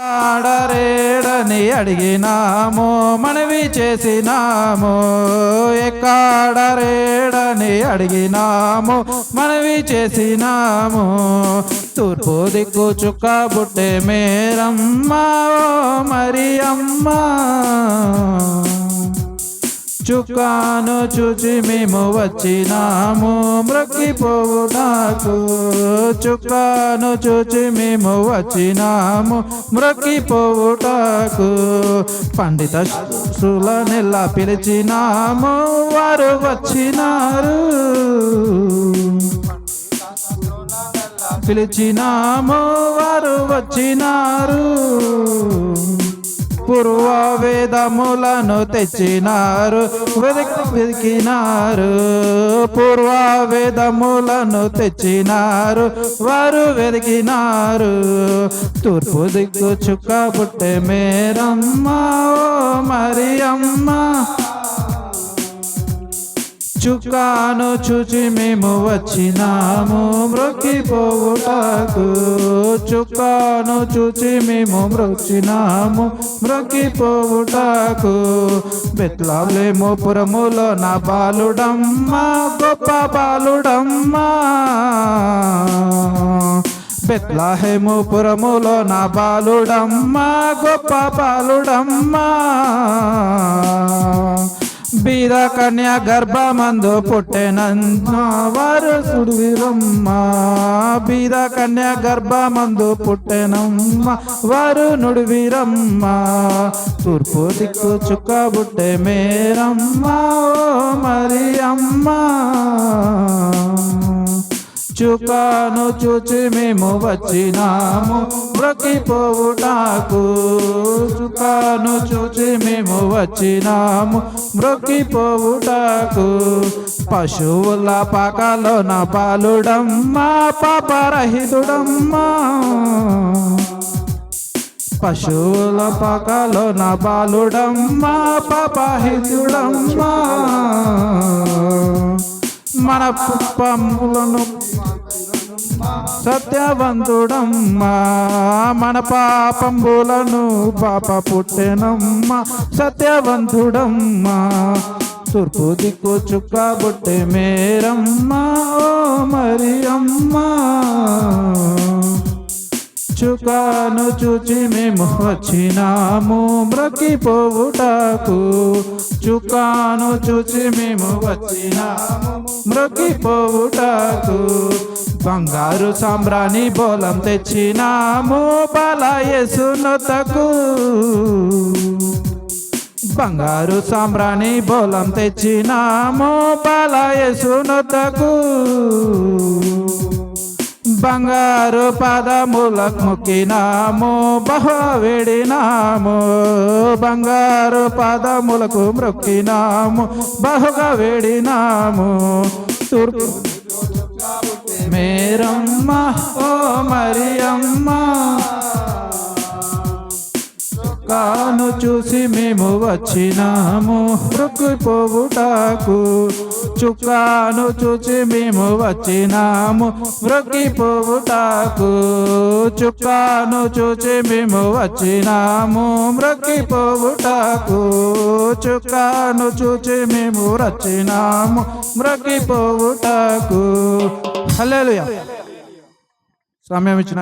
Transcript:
ఆడరేడని అడిగినాము మనవి చేసినాము. ఎక్కడరేడని అడిగినాము మనవి చేసినాము. తూర్పు దిక్కు చుక్క బుట్టే మేరమ్మా ఓ మరి అమ్మా చుక్కాను చూచి మేము వచ్చినాము మ్రక్కిపోవుటాకు. చుక్కాను చూచి మేము వచ్చినాము మ్రక్కిపోవుటాకు పండిత సులనెల్లా పిలిచినాము వారు వచ్చినారు. పిలిచినాము వారు వచ్చినారు. పూర్వ వేదములను తెచ్చినారు. వెతికి వెతికినారు పూర్వ వేదములను తెచ్చినారు. వారు వెతికినారు తూర్పు దిక్కు చుక్క పుట్టే మేరమ్మ ఓ మరి చుక్కాను చూచి మేము వచ్చినాము. మ్రొక్కిపోవుటకు చుక్కాను చూచి మేము మ్రొచ్చినాము మ్రొక్కిపోవుటకు బెత్లాలేమో పురములో నా బాలుడమ్మా గొప్ప బాలుడమ్మా. బెత్లాహేమోపురములో నా బాలుడమ్మా గొప్ప బాలుడమ్మా. బీద కన్య గర్భమందు పుట్టెనన్న వారు సుడివిరమ్మ బీద కన్య గర్భమందు పుట్టెనమ్మ. వరుణుడు వీరమ్మ తూర్పు దిక్కు చుక్క బుట్టె మేరమ్మ ఓ మరి అమ్మా చుకాను చూచి మేము వచ్చినాము. మ్రొక్కిపోవుటాకు చుకాను చూచి మేము వచ్చినాము. మ్రొక్కిపోవుటాకు పశువుల పాకలో నా బాలుడమ్మా పాపరహితుడమ్మా. పశువుల పాకలో నా బాలుడమ్మా పాపహితుడమ్మా మన పుప్పములను సత్యవంతుడమ్మా మన పాపంబులను పాప పుట్టెనమ్మా సత్యవంతుడమ్మా తూర్పు దిక్కు చుక్క బుట్టె మేరమ్మా ఓ మరి అమ్మా చుకాను చూచి మేము వచ్చినాము మ్రొక్కిపోవుటకు చుకాను చూచి మేము వచ్చినాము మ్రొక్కిపోవుటకు బంగారు సాంబ్రాణి బోలం తెచ్చినాము బలయసునతకు బంగారు సాంబ్రాణి బోలం తెచ్చినాము బలయసునతకు బంగారు పదములకు మొక్కినాము బహు వేడినాము. బంగారు పదములకు మొక్కినాము బహుగా వేడినాము. తూర్పు. మేరమ్మ ఓ మరి అమ్మ చూసి మేము వచ్చినాము. మృక్కిపోవుటాకు చుక్కాను చూసి మేము వచ్చినాము. మృక్కిపోవుటాకు చుక్కాను చూసి మేము వచ్చినాము. మృక్కిపోవుటాకు చుక్కాను చూసి మేము వచ్చినాము మృక్కిపోవుటాకు హలో సమయం ఇచ్చిన